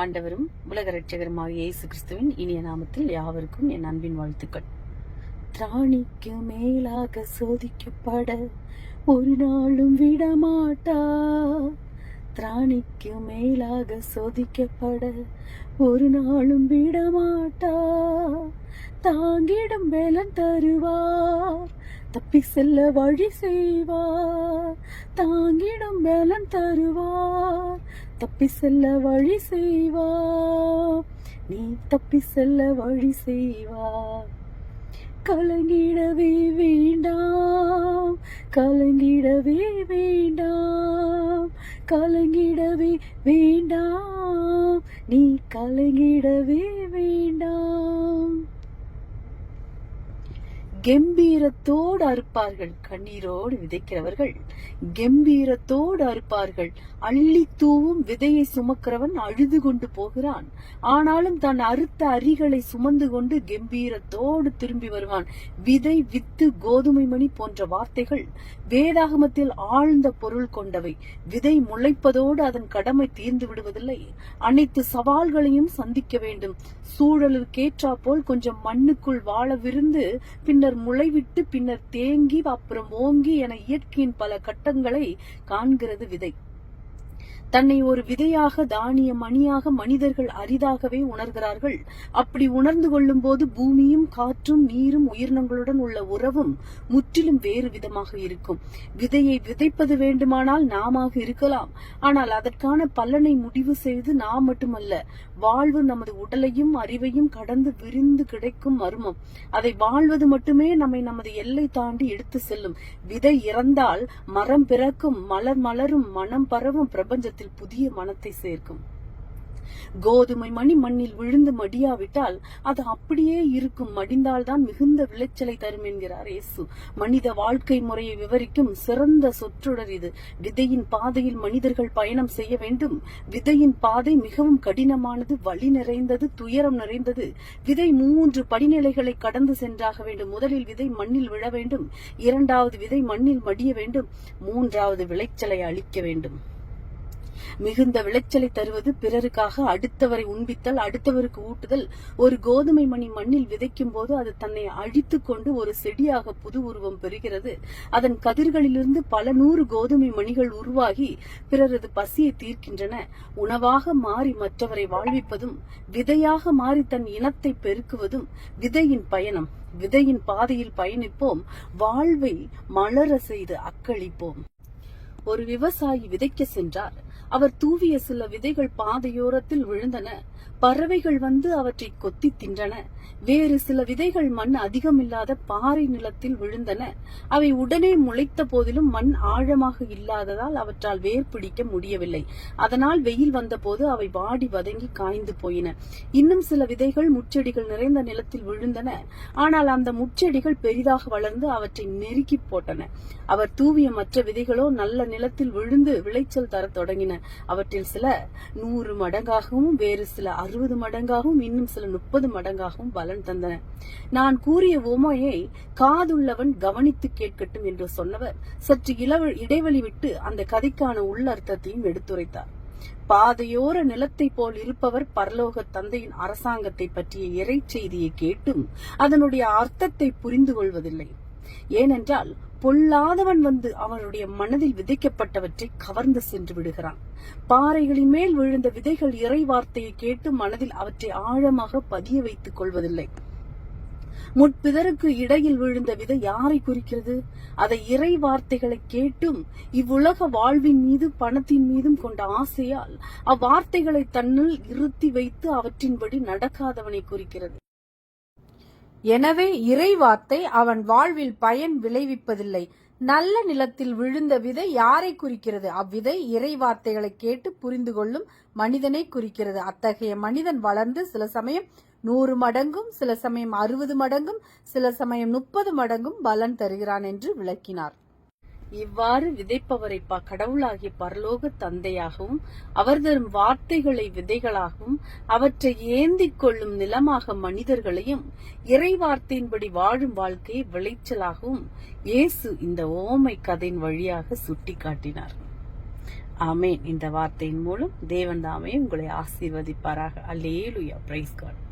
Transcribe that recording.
ஆண்டவரும் உலக ரட்சகருமாக இயேசு கிறிஸ்துவின் இனிய நாமத்தில் யாவருக்கும் என் அன்பின் வாழ்த்துக்கள். திராணிக்கு மேலாக சோதிக்கப்பட ஒரு நாளும் விடமாட்டா? திராணிக்கு மேலாக சோதிக்கப்பட ஒரு நாளும் விடமாட்டா? தாங்கிடும் பலன் தருவார் தப்பி செல்ல வழி செய்வார். தாங்கிடும் பலன் தருவார் தப்பி செல்ல வழி செய்வா. நீ தப்பி செல்ல வழி செய்வா. கலங்கிடவே வேண்டாம். கலங்கிடவே வேண்டாம். கலங்கிடவே வேண்டாம். நீ கலங்கிடவே வேண்டாம். கம்பீரத்தோடு அறுப்பார்கள் கண்ணீரோடு விதைக்கிறவர்கள். கம்பீரத்தோடு அறுப்பார்கள். அள்ளி தூவும் விதையை சுமக்கிறவன் அழுது கொண்டு போகிறான். ஆனாலும் தான் அறுத்த அரிகளை சுமந்து கொண்டு கம்பீரத்தோடு திரும்பி வருவான். விதை வித்து கோதுமை மணி போன்ற வார்த்தைகள் வேதாகமத்தில் ஆழ்ந்த பொருள் கொண்டவை. விதை முளைப்பதோடு அதன் கடமை தீர்ந்து விடுவதில்லை. அனைத்து சவால்களையும் சந்திக்க வேண்டும். சூழலுக்கேற்றா போல் கொஞ்சம் மண்ணுக்குள் வாழவிருந்து பின்னர் முளைவிட்டு பின்னர் தேங்கி அப்புறம் ஓங்கி என இயற்கையின் பல கட்டங்களை காண்கிறது விதை. தன்னை ஒரு விதையாக தானிய மணியாக மனிதர்கள் அரிதாகவே உணர்கிறார்கள். அப்படி உணர்ந்து கொள்ளும் போது பூமியும் காற்றும் நீரும் உயிரினங்களுடன் உள்ள உறவும் முற்றிலும் வேறு விதமாக இருக்கும். விதையை விதைப்பது வேண்டுமானால் நாம இருக்கலாம். ஆனால் அதற்கான பலனை முடிவு செய்து நாம் மட்டுமல்ல வாழ்வு நமது உடலையும் அறிவையும் கடந்து விரிந்து கிடைக்கும் மர்மம். அதை வாழ்வது மட்டுமே நம்மை நமது எல்லை தாண்டி எடுத்து செல்லும். விதை இறந்தால் மரம் பிறக்கும் மலர் மலரும் மனம் பரவும் பிரபஞ்சத்தில் புதிய மனத்தை சேர்க்கும். கோதுமை மணி மண்ணில் விழுந்து மடியாவிட்டால் அது அப்படியே இருக்கும். மடிந்தால்தான் மிகுந்த விளைச்சலை தரும் என்கிறார் இயேசு. மனித வாழ்க்கை முறையை விவரிக்கும் சிறந்த சொற்றொடர் இது. விதையின் பாதையில் மனிதர்கள் பயணம் செய்ய வேண்டும். விதையின் பாதை மிகவும் கடினமானது வழி நிறைந்தது துயரம் நிறைந்தது. விதை மூன்று படிநிலைகளை கடந்து சென்றாக வேண்டும். முதலில் விதை மண்ணில் விழ வேண்டும். இரண்டாவது விதை மண்ணில் மடிய வேண்டும். மூன்றாவது விளைச்சலை அளிக்க வேண்டும். மிகுந்த விளைச்சலை தருவது பிறருக்காக அடுத்தவரை உண்பித்தல் அடுத்தவருக்கு ஊட்டுதல். ஒரு கோதுமை மணி மண்ணில் விதைக்கும் போது அது தன்னை அழித்துக் கொண்டு ஒரு செடியாக புது உருவம் பெறுகிறது. அதன் கதிர்களிலிருந்து பல நூறு கோதுமை மணிகள் உருவாகி பிறரது பசியை தீர்க்கின்றன. உணவாக மாறி மற்றவரை வாழ்விப்பதும் விதையாக மாறி தன் இனத்தை பெருக்குவதும் விதையின் பயணம். விதையின் பாதையில் பயணிப்போம் வாழ்வை மலர செய்து அக்களிப்போம். ஒரு விவசாயி விதைக்க சென்றார். அவர் தூவிய சில விதைகள் பாதையோரத்தில் விழுந்தன. பறவைகள் வந்து அவற்றை கொத்தி தின்றன. வேறு சில விதைகள் மண் அதிகமில்லாத பாறை நிலத்தில் விழுந்தன. அவை உடனே முளைத்த போதிலும் மண் ஆழமாக இல்லாததால் அவற்றால் வேர் பிடிக்க முடியவில்லை. அதனால் வெயில் வந்தபோது அவை வாடி வதங்கி காய்ந்து போயின. இன்னும் சில விதைகள் முச்செடிகள் நிறைந்த நிலத்தில் விழுந்தன. ஆனால் அந்த முச்செடிகள் பெரிதாக வளர்ந்து அவற்றை நெருக்கி போட்டன. அவர் தூவிய மற்ற விதைகளோ நல்ல நிலத்தில் விழுந்து விளைச்சல் தரத் தொடங்கின அவற்றில் சில நூறு மடங்காகவும் வேறு சில அறுபது மடங்காகவும் இன்னும் சில முப்பது மடங்காகவும் பலன் தந்தன. நான் கூறிய உமையை காதுள்ளவன் கவனித்து கேட்கட்டும் என்று சொன்னவர் சற்று இளவ இடைவெளி விட்டு அந்த கதைக்கான உள்ளர்த்தத்தையும் எடுத்துரைத்தார். பாதையோர நிலத்தை போல் இருப்பவர் பரலோக தந்தையின் அரசாங்கத்தை பற்றிய இறை செய்தியை கேட்டும் அதனுடைய அர்த்தத்தை புரிந்து கொள்வதில்லை ஏனென்றால் பொல்லாதவன் வந்து அவனுடைய மனதில் விதைக்கப்பட்டவற்றை கவர்ந்து சென்று விடுகிறான். பாறைகளின் மேல் விழுந்த விதைகள் இறை வார்த்தையை கேட்டு மனதில் அவற்றை ஆழமாக பதிய வைத்துக் கொள்வதில்லை. முட்பிதருக்கு இடையில் விழுந்த விதை யாரை குறிக்கிறது? அதை இறை வார்த்தைகளை கேட்டும் இவ்வுலக வாழ்வின் மீது பணத்தின் மீதும் கொண்ட ஆசையால் அவ்வார்த்தைகளை தன்னுள் இருத்தி வைத்து அவற்றின்படி நடக்காதவனை குறிக்கிறது. எனவே இறை வார்த்தை அவன் வாழ்வில் பயன் விளைவிப்பதில்லை. நல்ல நிலத்தில் விழுந்த விதை யாரை குறிக்கிறது? அவ்விதை இறை வார்த்தைகளை கேட்டு புரிந்து கொள்ளும் மனிதனை குறிக்கிறது. அத்தகைய மனிதன் வளர்ந்து சில சமயம் நூறு மடங்கும் சில சமயம் அறுபது மடங்கும் சில சமயம் முப்பது மடங்கும் பலன் தருகிறான் என்று விளக்கினார். இவ்வாறு விதைப்பவரை ப- கடவுளாகிய பரலோக தந்தையாகவும் அவர் தரும் வார்த்தைகளை விதைகளாகவும் அவற்றை ஏந்திக் கொள்ளும் நிலமாக மனிதர்களையும் இறை வார்த்தையின்படி வாழும் வாழ்க்கையை விளைச்சலாகவும் இயேசு இந்த ஓமை கதையின் வழியாக சுட்டிக்காட்டினார். ஆமேன். இந்த வார்த்தையின் மூலம் தேவன் தாமே உங்களை ஆசீர்வதிப்பாராக. அல்லேலுயா. Price God